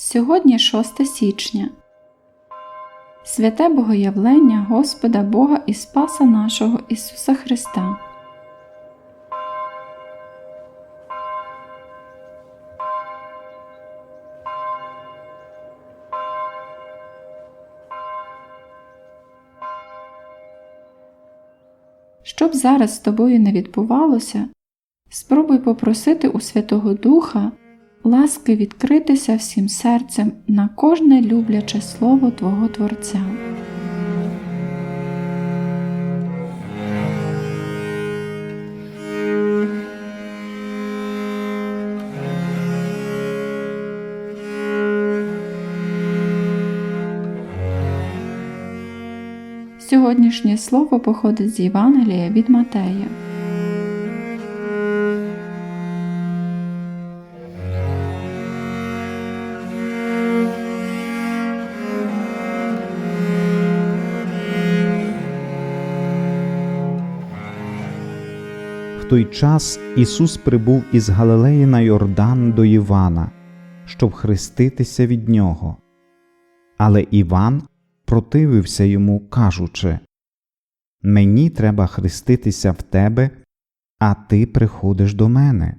Сьогодні 6 січня. Святе Богоявлення Господа Бога і Спаса нашого Ісуса Христа. Щоб зараз з тобою не відбувалося, спробуй попросити у Святого Духа ласки відкритися всім серцем на кожне любляче слово Твого Творця. Сьогоднішнє слово походить з Євангелія від Матея. Той час Ісус прибув із Галилеї на Йордан до Івана, щоб хреститися від нього. Але Іван противився йому, кажучи Мені треба хреститися в тебе, а ти приходиш до мене.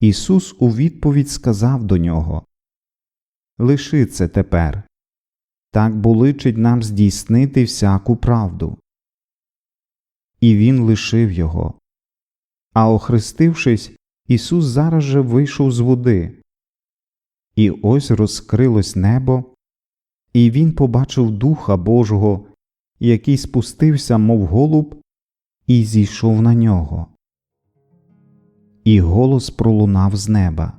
Ісус у відповідь сказав до нього Лиши це тепер. Так боличить нам здійснити всяку правду. І він лишив його. А охрестившись, Ісус зараз же вийшов з води. І ось розкрилось небо, і він побачив Духа Божого, який спустився, мов голуб, і зійшов на нього. І голос пролунав з неба.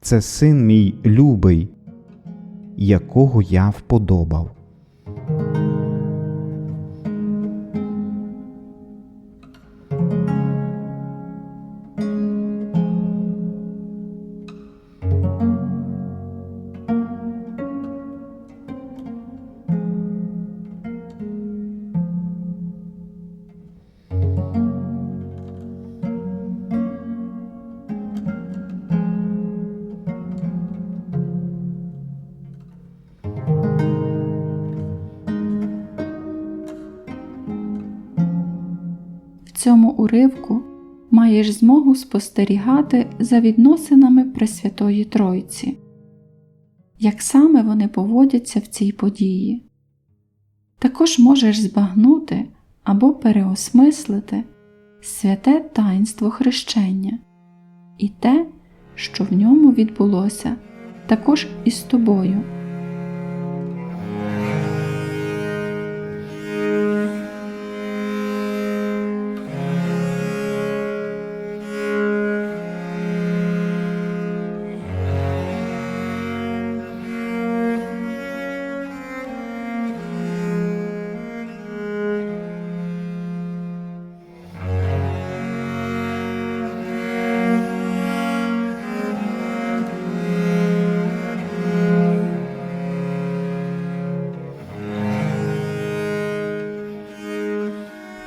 Це син мій любий, якого я вподобав. Цьому уривку маєш змогу спостерігати за відносинами Пресвятої Тройці, як саме вони поводяться в цій події. Також можеш збагнути або переосмислити святе таїнство хрещення і те, що в ньому відбулося, також і з тобою.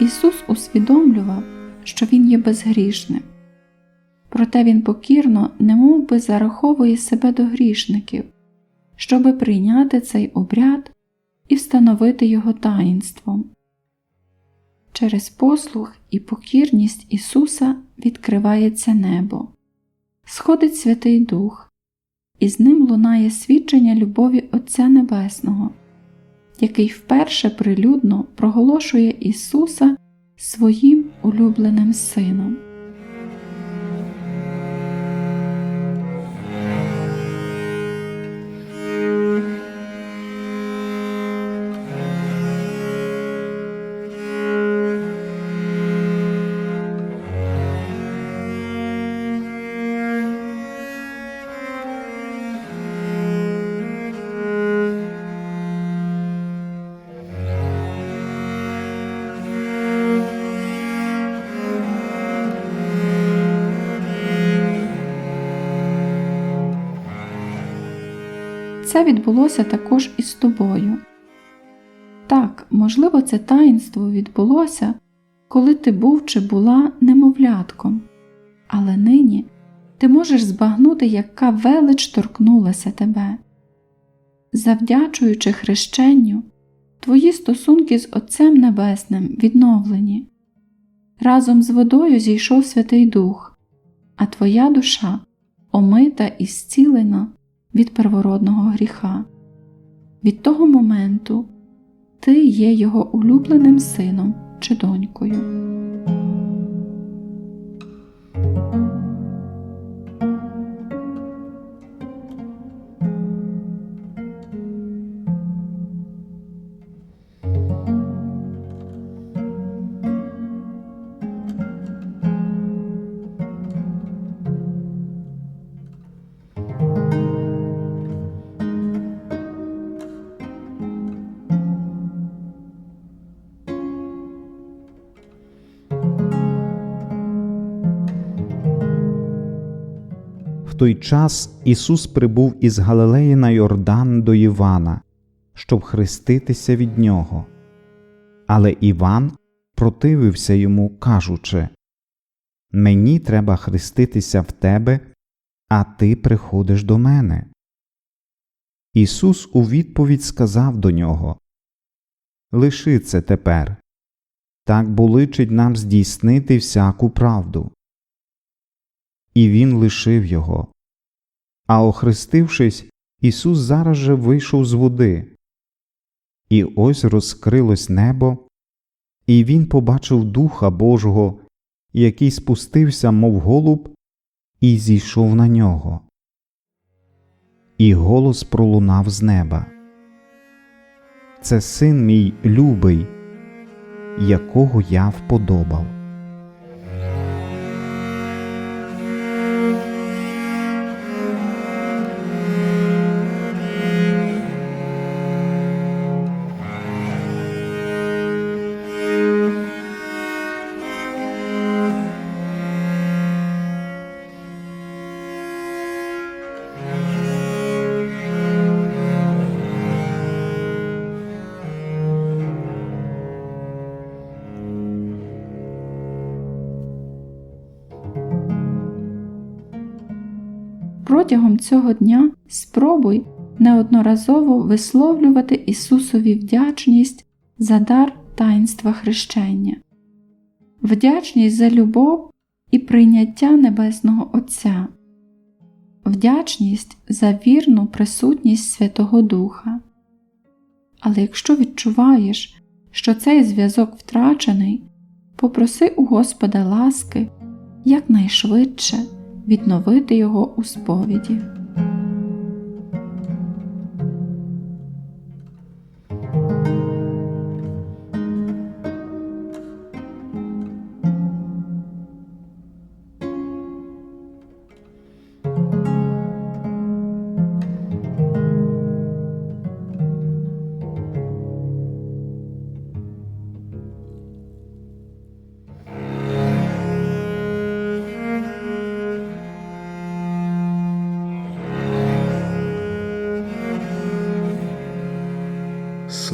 Ісус усвідомлював, що Він є безгрішним. Проте Він покірно немов би зараховує себе до грішників, щоби прийняти цей обряд і встановити його таїнством. Через послух і покірність Ісуса відкривається небо, сходить Святий Дух, і з ним лунає свідчення любові Отця Небесного, який вперше прилюдно проголошує Ісуса своїм улюбленим Сином. Це відбулося також і з тобою. Так, можливо, це таїнство відбулося, коли ти був чи була немовлятком, але нині ти можеш збагнути, яка велич торкнулася тебе. Завдячуючи хрещенню, твої стосунки з Отцем Небесним відновлені. Разом з водою зійшов Святий Дух, а твоя душа омита і зцілена від первородного гріха. Від того моменту ти є його улюбленим сином чи донькою. Той час Ісус прибув із Галилеї на Йордан до Івана, щоб хреститися від нього. Але Іван противився йому, кажучи Мені треба хреститися в тебе, а ти приходиш до мене. Ісус у відповідь сказав до нього Лиши це тепер. Так боличить нам здійснити всяку правду. І він лишив його. А охрестившись, Ісус зараз же вийшов з води. І ось розкрилось небо, і він побачив Духа Божого, який спустився, мов голуб, і зійшов на нього. І голос пролунав з неба. Це син мій любий, якого я вподобав. Протягом цього дня спробуй неодноразово висловлювати Ісусові вдячність за дар таїнства хрещення, вдячність за любов і прийняття Небесного Отця, вдячність за вірну присутність Святого Духа. Але якщо відчуваєш, що цей зв'язок втрачений, попроси у Господа ласки якнайшвидше відновити його у сповіді.